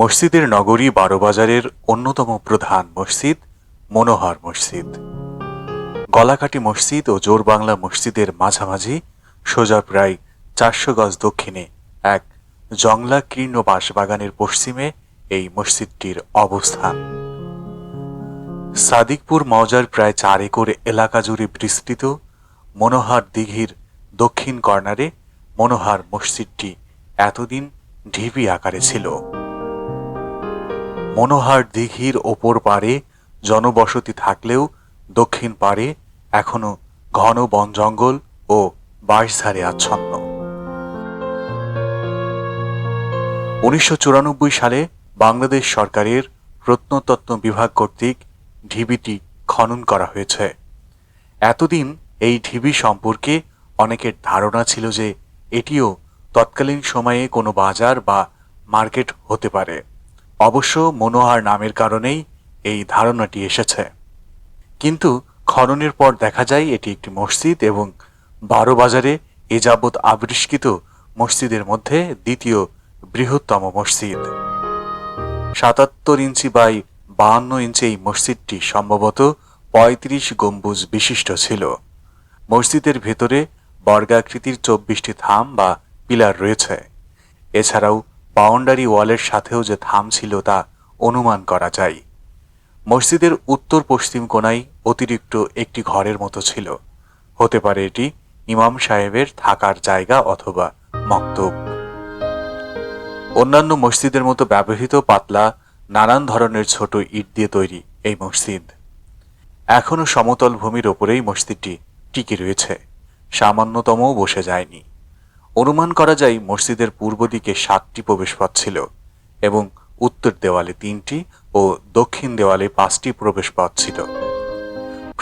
মসজিদের নগরী বারোবাজারের অন্যতম প্রধান মসজিদ মনোহর মসজিদ। গলাকাটি মসজিদ ও জোরবাংলা মসজিদের মাঝামাঝি সোজা প্রায় চারশো গজ দক্ষিণে এক জংলাকীর্ণ বাঁশবাগানের পশ্চিমে এই মসজিদটির অবস্থান। সাদিকপুর মৌজার প্রায় চার একর এলাকা জুড়ে বিস্তৃত মনোহার দিঘির দক্ষিণ কর্নারে মনোহার মসজিদটি এতদিন ঢিবি আকারে ছিল। মনোহার দিঘির ওপর পারে জনবসতি থাকলেও দক্ষিণ পারে এখনও ঘন বন জঙ্গল ও বাঁশঝাড়ে আচ্ছন্ন। উনিশশো চুরানব্বই সালে বাংলাদেশ সরকারের প্রত্নতত্ত্ব বিভাগ কর্তৃক ঢিবিটি খনন করা হয়েছে। এতদিন এই ঢিবি সম্পর্কে অনেকের ধারণা ছিল যে এটিও তৎকালীন সময়ে কোনো বাজার বা মার্কেট হতে পারে। অবশ্য মনোহার নামের কারণেই এই ধারণাটি এসেছে। কিন্তু খননের পর দেখা যায় এটি একটি মসজিদ এবং বারো বাজারে এ যাবৎ আবিষ্কৃত মসজিদের মধ্যে দ্বিতীয় বৃহত্তম মসজিদ। সাতাত্তর ইঞ্চি বাই বাহান্ন ইঞ্চি এই মসজিদটি সম্ভবত পঁয়ত্রিশ গম্বুজ বিশিষ্ট ছিল। মসজিদের ভেতরে বর্গাকৃতির চব্বিশটি থাম বা পিলার রয়েছে। এছাড়াও বাউন্ডারি ওয়ালের সাথেও যে থাম ছিল তা অনুমান করা যায়। মসজিদের উত্তর পশ্চিম কোনায় অতিরিক্ত একটি ঘরের মতো ছিল। হতে পারে এটি ইমাম সাহেবের থাকার জায়গা অথবা মক্তব। অন্যান্য মসজিদের মতো ব্যবহৃত পাতলা, নানান ধরনের ছোট ইট দিয়ে তৈরি এই মসজিদ। এখনও সমতল ভূমির ওপরেই মসজিদটি টিকে রয়েছে। সামান্যতমও বসে যায়নি। অনুমান করা যায় মসজিদের পূর্ব দিকে সাতটি প্রবেশপথ ছিল এবং উত্তর দেওয়ালে তিনটি ও দক্ষিণ দেওয়ালে পাঁচটি প্রবেশপথ ছিল।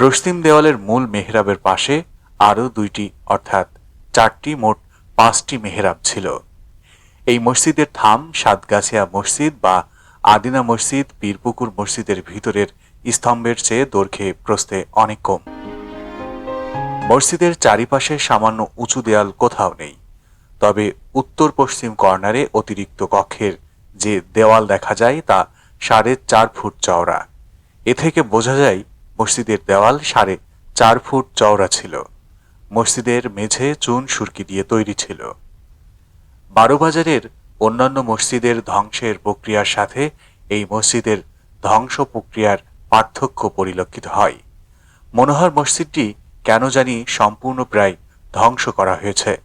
পশ্চিম দেওয়ালের মূল মেহরাবের পাশে আরও দুইটি, অর্থাৎ চারটি মোট পাঁচটি মেহরাব ছিল। এই মসজিদের থাম সাতগাছিয়া মসজিদ বা আদিনা মসজিদ, পীরপুকুর মসজিদের ভিতরের স্তম্ভের চেয়ে দৈর্ঘ্যে প্রস্থে অনেক কম। মসজিদের চারিপাশে সামান্য উঁচু দেয়াল কোথাও নেই। তবে উত্তর পশ্চিম কর্নারে অতিরিক্ত কক্ষের যে দেওয়াল দেখা যায় তা সাড়ে চার ফুট চওড়া। এ থেকে বোঝা যায় মসজিদের দেওয়াল সাড়ে চার ফুট চওড়া ছিল। মসজিদের মেঝে চুন সুরকি দিয়ে তৈরি ছিল। বারোবাজারের অন্যান্য মসজিদের ধ্বংসের প্রক্রিয়ার সাথে এই মসজিদের ধ্বংস প্রক্রিয়ার পার্থক্য পরিলক্ষিত হয়। মনোহর মসজিদটি কেন জানি সম্পূর্ণ প্রায় ধ্বংস করা হয়েছে।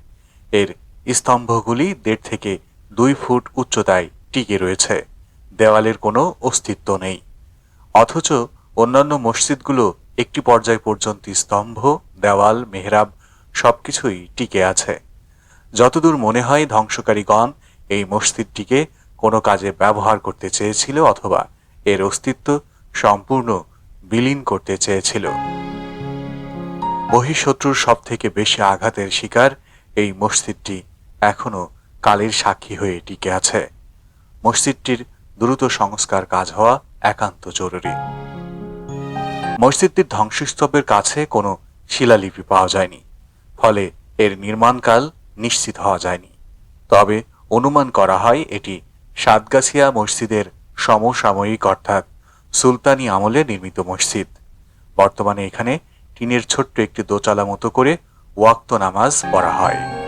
এর স্তম্ভগুলি দেড় থেকে দুই ফুট উচ্চতায় টিকে রয়েছে। দেওয়ালের কোনো অস্তিত্ব নেই। অথচ অন্যান্য মসজিদগুলো একটি পর্যায় পর্যন্ত স্তম্ভ, দেওয়াল, মেহরাব সবকিছুই টিকে আছে। যতদূর মনে হয় ধ্বংসকারীগণ এই মসজিদটিকে কোনো কাজে ব্যবহার করতে চেয়েছিল অথবা এর অস্তিত্ব সম্পূর্ণ বিলীন করতে চেয়েছিল। বহিঃশত্রুর সব থেকে বেশি আঘাতের শিকার এই মসজিদটি এখনও কালের সাক্ষী হয়ে টিকে আছে। মসজিদটির দ্রুত সংস্কার কাজ হওয়া একান্ত জরুরি। মসজিদটির ধ্বংসস্তূপের কাছে কোনো শিলালিপি পাওয়া যায়নি, ফলে এর নির্মাণকাল নিশ্চিত হওয়া যায়নি। তবে অনুমান করা হয় এটি সাতগাছিয়া মসজিদের সমসাময়িক অর্থাৎ সুলতানি আমলে নির্মিত মসজিদ। বর্তমানে এখানে টিনের ছোট্ট একটি দোচালা মতো করে ওয়াক্ত নামাজ পড়া হয়।